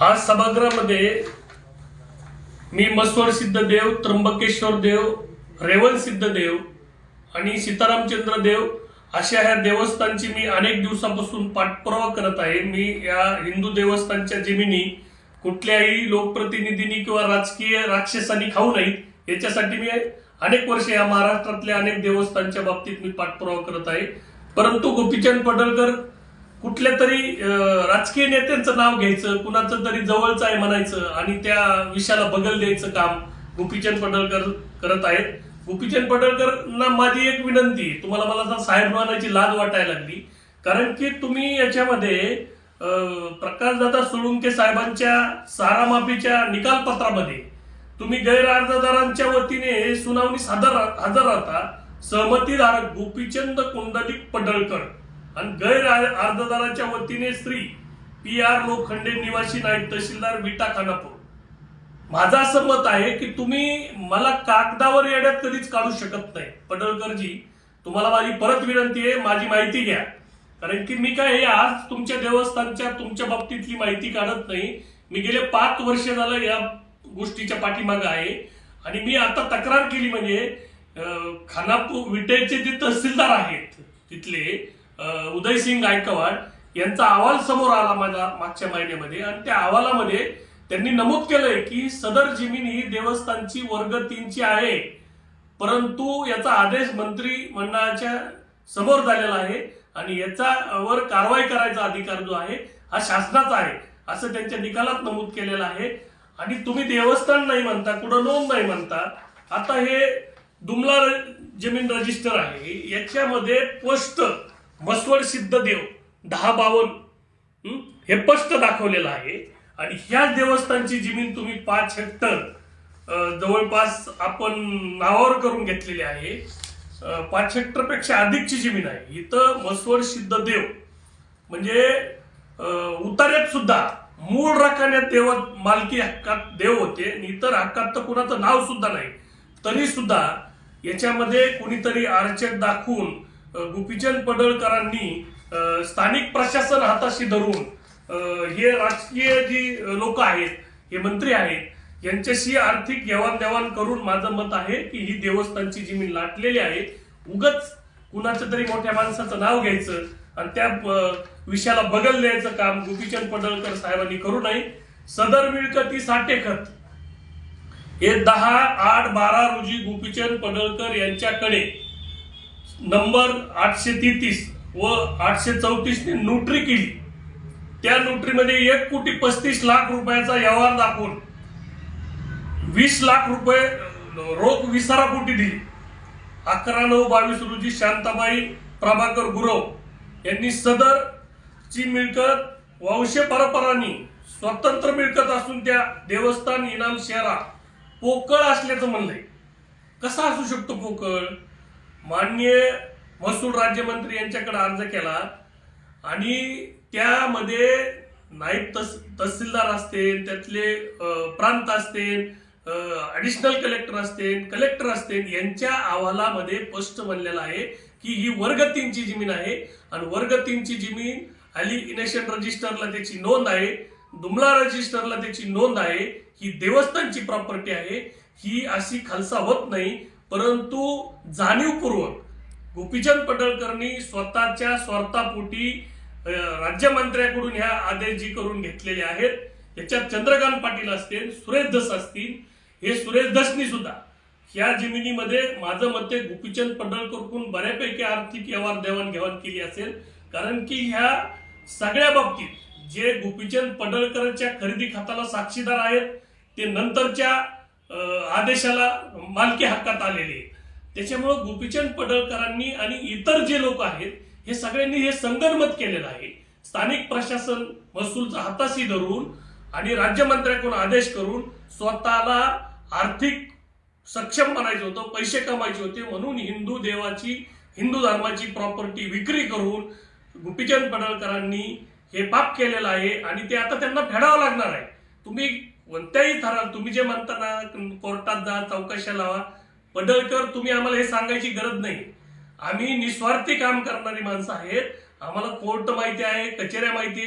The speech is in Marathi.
आज सभागृहामध्ये मी मस्वर सिद्ध देव त्र्यंबकेश्वर देव रेवण सिद्ध देव आणि सीतारामचंद्र देव अशा ह्या देवस्थानची मी अनेक दिवसापासून पाठपुरावा करत आहे. मी या हिंदू देवस्थानच्या जमिनी कुठल्याही लोकप्रतिनिधींनी किंवा राजकीय राक्षसांनी खाऊ नयेत. याच्यासाठी मी अनेक वर्ष या महाराष्ट्रातल्या अनेक देवस्थानच्या बाबतीत मी पाठपुरावा करत आहे. परंतु गोपीचंद पडळकर कुठल्या तरी राजकीय नेत्यांचं नाव घ्यायचं कुणाचं तरी जवळचं आहे म्हणायचं आणि त्या विषयाला बगल द्यायचं काम गोपीचंद पडळकर करत आहेत. गोपीचंद पडळकरांना माझी एक विनंती तुम्हाला मला साहेब मानाची लाज वाटायला लागली. कारण की तुम्ही याच्यामध्ये प्रकाशदादा सोळुंके साहेबांच्या सारा माफीच्या निकालपत्रामध्ये तुम्ही गैरअर्जदारांच्या वतीने सुनावणी हजर हजर राहता. सहमतीधारक गोपीचंद कुंडलिक पडळकर. आणि गैर अर्जदाराच्या वतीने श्री पी आर लोखंडे निवासी नाईक तहसीलदार विटा खानापूर. माझं असं मत आहे की तुम्ही मला कागदावर येड्यात कधीच काढू शकत नाही. पडळकरजी तुम्हाला माझी परत विनंती आहे माझी माहिती घ्या. कारण की मी काय हे आज तुमच्या देवस्थानच्या तुमच्या बाबतीतली माहिती काढत नाही. मी गेले पाच वर्ष झालं या गोष्टीच्या पाठीमागे आहे. आणि मी आता तक्रार केली म्हणजे खानापूर विटेचे जे तहसीलदार आहेत तिथले उदयसिंग गायकवाड यांचा अहवाल समोर आला माझा मागच्या महिन्यामध्ये. आणि त्या अहवालामध्ये त्यांनी नमूद केलंय की सदर जमीन ही देवस्थानची वर्ग तीनची आहे. परंतु याचा आदेश मंत्री मंडळाच्या समोर झालेला आहे आणि याचा वर कारवाई करायचा अधिकार जो आहे हा शासनाचा आहे असं त्यांच्या निकालात नमूद केलेलं आहे. आणि तुम्ही देवस्थान नाही म्हणता कुठं नोंद नाही म्हणता आता हे दुमला जमीन रजिस्टर आहे. याच्यामध्ये पोस्ट मसवड सिद्ध देव दहा बावन हे? स्पष्ट दाखवलेलं आहे. आणि ह्या देवस्थानची जमीन तुम्ही पाच हेक्टर जवळपास आपण नावावर करून घेतलेली आहे. पाच हेक्टरपेक्षा अधिकची जमीन आहे. इथं मसवड सिद्ध देव म्हणजे उतार्यात सुद्धा मूळ रकान्यात देव मालकी हक्कात देव होते. आणि इतर हक्कात तर कुणाचं नाव सुद्धा नाही. तरी सुद्धा याच्यामध्ये कुणीतरी आरचक दाखवून गोपीचंद पडळकरांनी स्थानिक प्रशासन हाताशी धरून हे राजकीय जी लोक आहेत हे मंत्री आहेत यांच्याशी आर्थिक देवाणघेवाण करून माझं मत आहे की ही देवस्थानची जमीन लाटलेली आहे. उगच कुणाचं तरी मोठ्या माणसाचं नाव घ्यायचं आणि त्या विषयाला बगल द्यायचं काम गोपीचंद पडळकर साहेबांनी करू नये. सदर मिळकती साठेखत. हे दहा आठ बारा रोजी गोपीचंद पडळकर यांच्याकडे नंबर आठशे तेहतीस व आठशे चौतीसने नोटरी केली. त्या नोटरीमध्ये एक कोटी पस्तीस लाख रुपयाचा व्यवहार दाखवून वीस लाख रुपये रोख विसारापोटी दिली. अकरा नऊ बावीस रोजी शांताबाई प्रभाकर गुरव यांनी सदर ची मिळकत वंश परंपरांनी स्वतंत्र मिळकत असून त्या देवस्थान इनाम शहरा पोकळ असल्याचं म्हणलंय. कसा असू शकतो पोकळ? माननीय महसूल राज्यमंत्री यांच्याकडे अर्ज केला आणि त्यामध्ये नाईब तस तहसीलदार असतील त्यातले प्रांत असतील ॲडिशनल कलेक्टर असतील कलेक्टर असतील यांच्या अहवालामध्ये स्पष्ट बनलेलं आहे की ही वर्ग तीनची जमीन आहे आणि वर्ग तीनची जमीन इनेशन रजिस्टरला त्याची नोंद आहे दुमला रजिस्टरला त्याची नोंद आहे ही देवस्थानची प्रॉपर्टी आहे ही अशी खालसा होत नाही. परंतु जाणीवपूर्वक गोपीचंद पडळकरनी स्वतःच्या स्वार्थापोटी राज्यमंत्र्याकडून ह्या आदेश जी करून घेतलेले आहेत. याच्यात चंद्रकांत पाटील असतील सुरेश धस असतील हे सुरेश धसनी सुद्धा ह्या जमिनीमध्ये माझं मत आहे गोपीचंद पडळकरकडून बऱ्यापैकी आर्थिक व्यवहार देवाणघेवाण केली असेल. कारण की ह्या सगळ्या बाबतीत जे गोपीचंद पडळकरच्या खरेदी खात्याला साक्षीदार आहेत ते नंतरच्या आदेशाला मालकी हक्कात आलेले आहे. त्याच्यामुळं गोपीचंद पडळकरांनी आणि इतर जे लोक आहेत हे सगळ्यांनी हे संगनमत केलेलं आहे. स्थानिक प्रशासन महसूलचा हाताशी धरून आणि राज्यमंत्र्याकडून आदेश करून स्वतःला आर्थिक सक्षम बनायचं होतं पैसे कमायचे होते म्हणून हिंदू देवाची हिंदू धर्माची प्रॉपर्टी विक्री करून गोपीचंद पडळकरांनी हे पाप केलेलं आहे आणि ते आता त्यांना फेडावं लागणार आहे. तुम्ही कोणत्याही थराला तुम्ही जे म्हणता ना कोर्टात जा चौकशा लावा पडळकर तुम्ही आम्हाला हे सांगायची गरज नाही. आम्ही निस्वार्थी काम करणारी माणसं आहेत. आम्हाला कोर्ट माहिती आहे कचेऱ्या माहिती